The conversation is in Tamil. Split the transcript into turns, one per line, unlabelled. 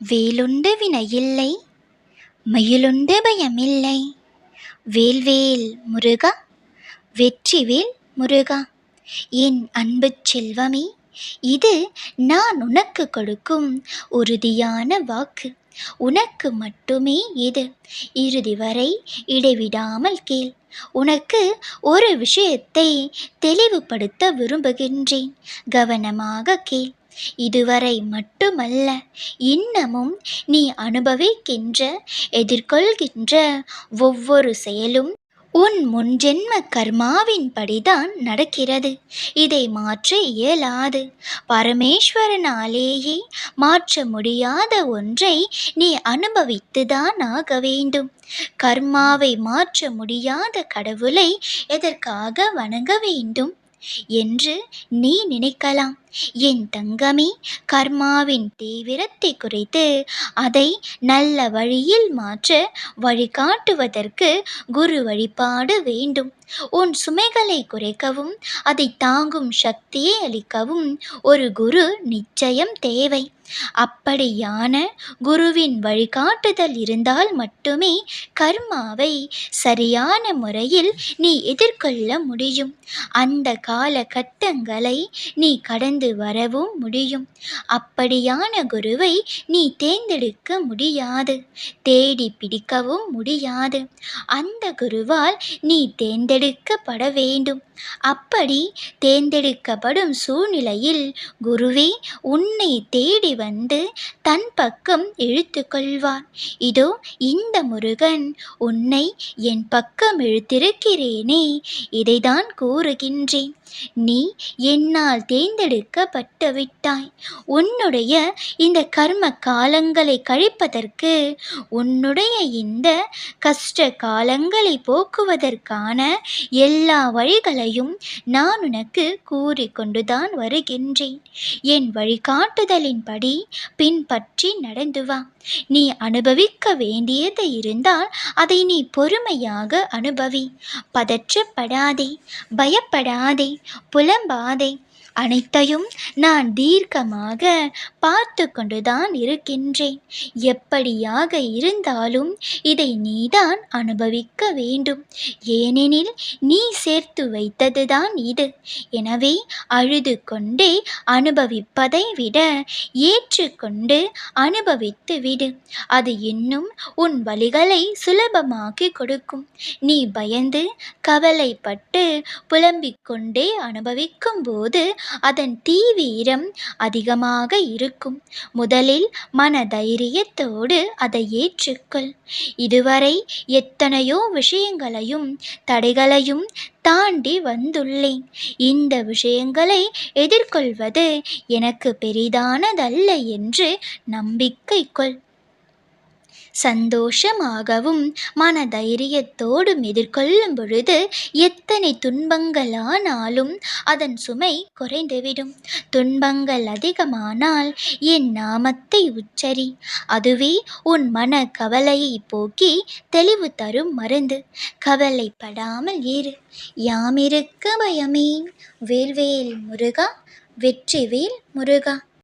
வேலுண்டு வினையில்லை மயிலுண்டு பயமில்லை. வேல்வேல் முருகா வெற்றிவேல் முருகா என் அன்பு செல்வமே இது நான் உனக்கு கொடுக்கும் உறுதியான வாக்கு. உனக்கு மட்டுமே இது இறுதி வரை இடைவிடாமல் கேள். உனக்கு ஒரு விஷயத்தை தெளிவுபடுத்த விரும்புகின்றேன். கவனமாக கேள். இதுவரை மட்டுமல்ல இன்னமும் நீ அனுபவிக்கின்ற எதிர்கொள்கின்ற ஒவ்வொரு செயலும் உன் முன்ஜென்ம கர்மாவின் படிதான் நடக்கிறது. இதை மாற்ற இயலாது. பரமேஸ்வரனாலேயே மாற்ற முடியாத ஒன்றை நீ அனுபவித்துதான் ஆக வேண்டும். கர்மாவை மாற்ற முடியாத கடவுளை எதற்காக வணங்க வேண்டும்? என்று நீ நினைக்கலாம். என் தங்கமே கர்மாவின் தீவிரத்தை குறைத்து அதை நல்ல வழியில் மாற்ற வழிகாட்டுவதற்கு குரு வழிபாடு வேண்டும். உன் சுமைகளை குறைக்கவும் அதை தாங்கும் சக்தியை அளிக்கவும் ஒரு குரு நிச்சயம் தேவை. அப்படியான குருவின் வழிகாட்டுதல் இருந்தால் மட்டுமே கர்மாவை சரியான முறையில் நீ எதிர்கொள்ள முடியும். அந்த காலகட்டங்களை நீ கடந்து வரவும் முடியும். அப்படியான குருவை நீ தேர்ந்தெடுக்க முடியாது. தேடி பிடிக்கவும் முடியாது. அந்த குருவால் நீ தேர்ந்தெடுக்கப்பட வேண்டும். அப்படி தேர்ந்தெடுக்கப்படும் சூழ்நிலையில் குருவே உன்னை தேடி வந்து தன் பக்கம் இழுத்து கொள்வார் இதோ இந்த முருகன் உன்னை என் பக்கம் இழுத்திருக்கிறேனே இதைதான் கூறுகின்றேன். நீ என்னால் தேர்ந்தெடுக்கப்பட்டு விட்டாய் உன்னுடைய இந்த கர்ம காலங்களை கழிப்பதற்கு உன்னுடைய இந்த கஷ்ட காலங்களை போக்குவதற்கான எல்லா வழிகளையும் நான் உனக்கு கூறிக்கொண்டுதான் வருகின்றேன். என் வழிகாட்டுதலின்படி பின்பற்றி நடந்து வா. நீ அனுபவிக்க வேண்டியது இருந்தால் அதை நீ பொறுமையாக அனுபவி. பதற்றப்படாதே பயப்படாதே புலம்பாதே அனைத்தையும் நான் தீர்க்கமாக பார்த்து கொண்டுதான் இருக்கின்றேன். எப்படியாக இருந்தாலும் இதை நீதான் அனுபவிக்க வேண்டும். ஏனெனில் நீ சேர்த்து வைத்ததுதான் இது. எனவே அழுது கொண்டே அனுபவிப்பதை விட ஏற்றுக்கொண்டு அனுபவித்து விடு. அது இன்னும் உன் வழிகளை சுலபமாக்கி கொடுக்கும். நீ பயந்து கவலைப்பட்டு புலம்பிக் கொண்டே அனுபவிக்கும் போது அதன் தீவிரம் அதிகமாக இருக்கும். முதலில் மன தைரியத்தோடு அதை ஏற்றுக்கொள். இதுவரை எத்தனையோ விஷயங்களையும் தடைகளையும் தாண்டி வந்துள்ளேன். இந்த விஷயங்களை எதிர்கொள்வது எனக்கு பெரிதானதல்ல என்று நம்பிக்கை கொள். சந்தோஷமாகவும் மன தைரியத்தோடும் எதிர்கொள்ளும் பொழுது எத்தனை துன்பங்களானாலும் அதன் சுமை குறைந்துவிடும். துன்பங்கள் அதிகமானால் என் நாமத்தை உச்சரி. அதுவே உன் மன கவலையை போக்கி தெளிவு தரும் மருந்து. கவலைப்படாமல் இரு. யாமிருக்க பயமேன் வேல்வேல் முருகா வெற்றிவேல் முருகா.